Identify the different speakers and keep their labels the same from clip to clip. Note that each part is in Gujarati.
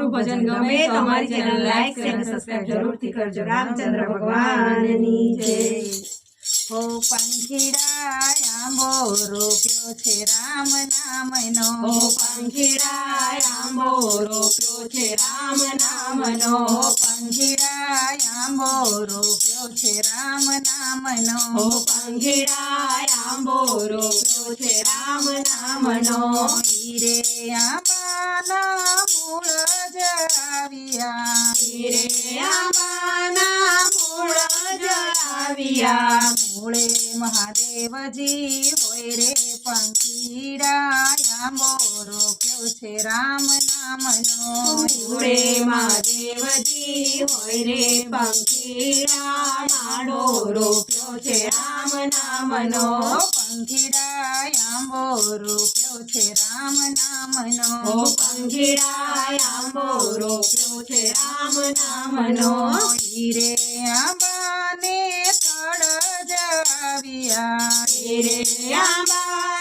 Speaker 1: અમારું ભજન ગમે તો અમારી ચેનલ લાઈક શેર અને સબસ્ક્રાઇબ જરૂરથી કરજો. રામચંદ્ર ભગવાનની જય.
Speaker 2: હો પંખીડા આંબો રોપ્યો છે. રામ નામનો
Speaker 1: ઓ પંખીડા આંબો રોપ્યો છે. રામ નામનો
Speaker 2: હો પંખીડા આંબો રોપ્યો છે. રામ નામનો
Speaker 1: ઓ પંખીડા આંબો રોપ્યો છે. રામ નામનો
Speaker 2: હીરે આંબાના મૂળ જ આવ્યા
Speaker 1: હીરે આંબાના મૂળ જ આવ્યા
Speaker 2: મૂળે મહાદેવજી હોય રે પંખીડા આંબો રોપ્યો છે? રામ નામનો
Speaker 1: ઉડે મહાદેવજી હોય રે પંખીડા નાડો રોક્યો છે? રામ નામનો
Speaker 2: પંખીડા આંબો રોક્યો છે? રામ નામનો
Speaker 1: પંખીડા આંબો રોપ્યો છે? રામ નામનો
Speaker 2: હીરે આંબાને થડ
Speaker 1: જાવ્યા હીરે થડ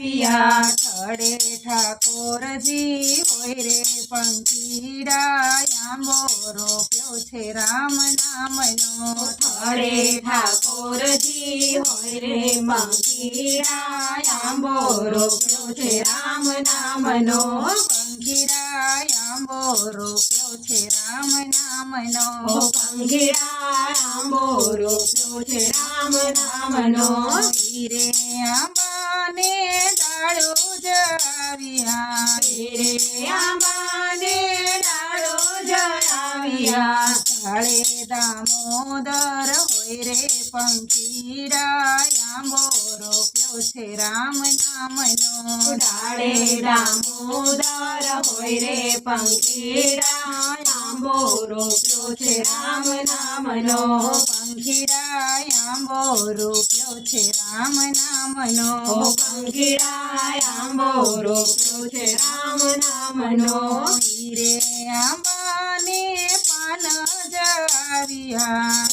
Speaker 1: જળાવ્યા
Speaker 2: થડે ઠાકોરજી હોય રે પંખીડા આંબો રોપ્યો છે રામ નામનો
Speaker 1: થડે ઠાકોરજી હોય રે પંખીડા આંબો રોપ્યો છે રામ નામનો
Speaker 2: પંખીડા આંબો રોપ્યો છે રામ નામનો
Speaker 1: પંખીડા આંબો રોપ્યો છે રામ નામનો
Speaker 2: હીરે આંબાને ડાળો જ આવ્યા
Speaker 1: રે આંબાને ડાળો જળાવ્યા
Speaker 2: કાળે દામોદર હોય રે પંખીરા આંબો રોપ્યો છે રામ નામનો.
Speaker 1: ડાળે દામોદર હોય રે પંખીરા આંબો રોપ્યો છે રામ નામનો.
Speaker 2: પંખીડા આંબો રોપ્યો છે રામ નામનો.
Speaker 1: પંખીડા આંબો રોપ્યો છે રામ નામનો.
Speaker 2: હીરે આંબાને પાન જ આવ્યા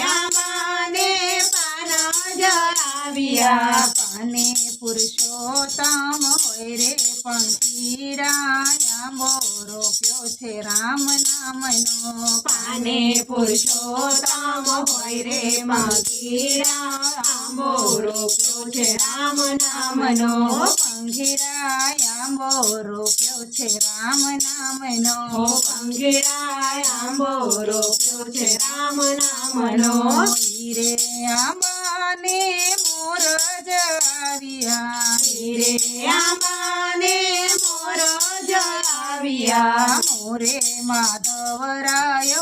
Speaker 1: આંબાને પાન જળાવ્યા.
Speaker 2: પાને પુરુષોત્તમ હોય રે પંખીડા આંબો રોપ્યો છે રામ નામનો.
Speaker 1: પાને પુરુષોત્તમ હોય રે પંખીડા આંબો રોપ્યો છે રામ નામનો
Speaker 2: પંખીડા આંબો રોપ્યો છે રામ નામનો
Speaker 1: પંખીડા આંબો રોપ્યો છે રામ નામનો
Speaker 2: હીરે આંબાને મોર જ આવ્યા
Speaker 1: આંબાને મોર જળાવ્યા
Speaker 2: મોરે માધવરાય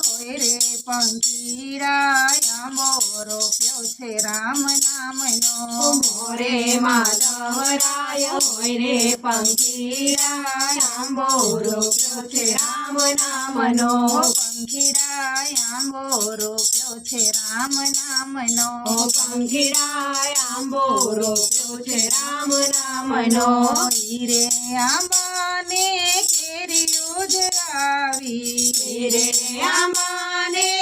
Speaker 2: હોય મોરો પ્યો છે રામ નામનો.
Speaker 1: મોરે માધવરાય હોય રે પંખીરાયા મોરો પ્યો છે રામ નામનો.
Speaker 2: પંખીરાયા મોરો પ્યો છે રામ નામનો.
Speaker 1: ઓ પંખીડા આંબો રોપ્યો છે રામ નામનો.
Speaker 2: હીરે આંબાને કેરી ઉજરાવી આવી
Speaker 1: રે આંબાને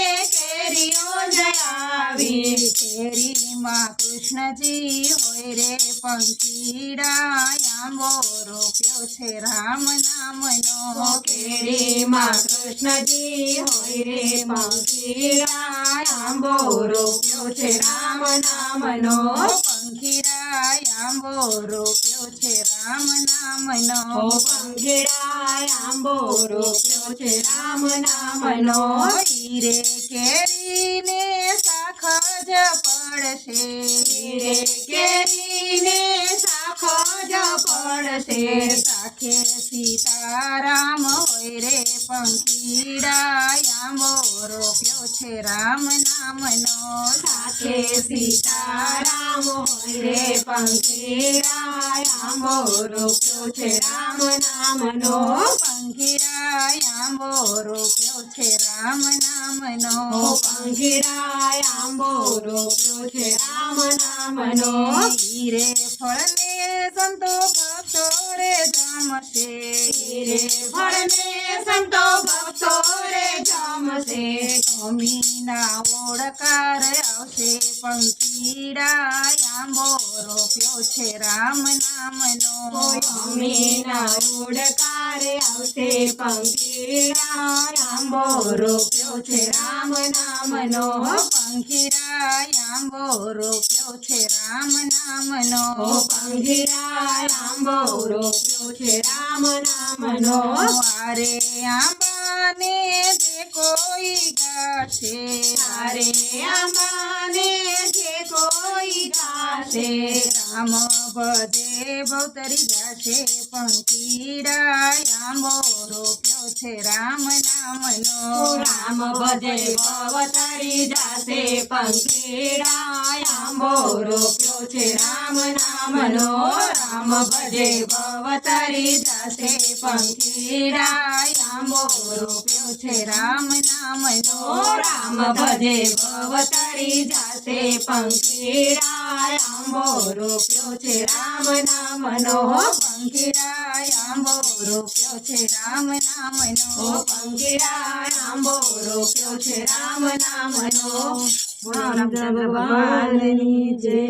Speaker 1: જયાવી
Speaker 2: કેરીમાં કૃષ્ણજી હોય રે પંખીડાયા આંબો પ્યો છે રામ નામનો
Speaker 1: કેરીમાં કૃષ્ણજી હોય રે પંખીડાયા આંબો પ્યો છે રામ નામનો
Speaker 2: પંખીડાયા આંબો પ્યો છે રામ નામનો
Speaker 1: ઓ પંખીડા આંબો રોપ્યો છે રામ નામનો
Speaker 2: હીરે કેરીને શાખ જ પડશે
Speaker 1: રે કેરીને શાખો જ પડશે
Speaker 2: સાખે સીતારામ હોય રે પંખીડા આંબો રોપ્યો છે રામ નામનો
Speaker 1: સાથે સીતારામ હોય રે પંખીડા આંબો રોપ્યો છે રામ નામનો
Speaker 2: પંખીડા આંબો રોપ્યો છે રામ નામનો.
Speaker 1: પંખીડા આંબો રોપ્યો છે રામ નામનો.
Speaker 2: હીરે ફળને સંતો ભક્તો રે જમશે.
Speaker 1: રે ફળને સંતો ભક્તો રે જમશે.
Speaker 2: અમીના ઓળકાર આવશે પંખીડા આંબો રોપ્યો છે રામ નામનો.
Speaker 1: મીના ઓળકાર આવશે પંખીડા આંબો રોપ્યો છે રામ નામનો.
Speaker 2: પંખીડા આંબો રોપ્યો છે રામ નામનો.
Speaker 1: ઓ પંખીડા આંબો રોપ્યો છે રામ નામનો.
Speaker 2: આરે આંબાને જે કોઈ ગાશે
Speaker 1: તારે આંબાને જે કોઈ ગાશે.
Speaker 2: રામ ભજે ભવતરી જાશે પંખીડા આંબો રોપ્યો છે રામ નામનો.
Speaker 1: રામ ભજે ભવતારી જાશે પંખીડા આંબો રોપ્યો છે રામ નામનો. રામ ભજે ભવતારી જાશે પંખીડા આંબો છે રામ નામનો રામ ભજે ભવતરી જાશે પંખીડા રોપ્યો છે રામ નામનો
Speaker 2: પંખીડા આંબો રોપ્યો છે રામ નામનો
Speaker 1: નો પંખીડા રોપ્યો છે રામ નામ
Speaker 2: નો. ભગવાનની જય.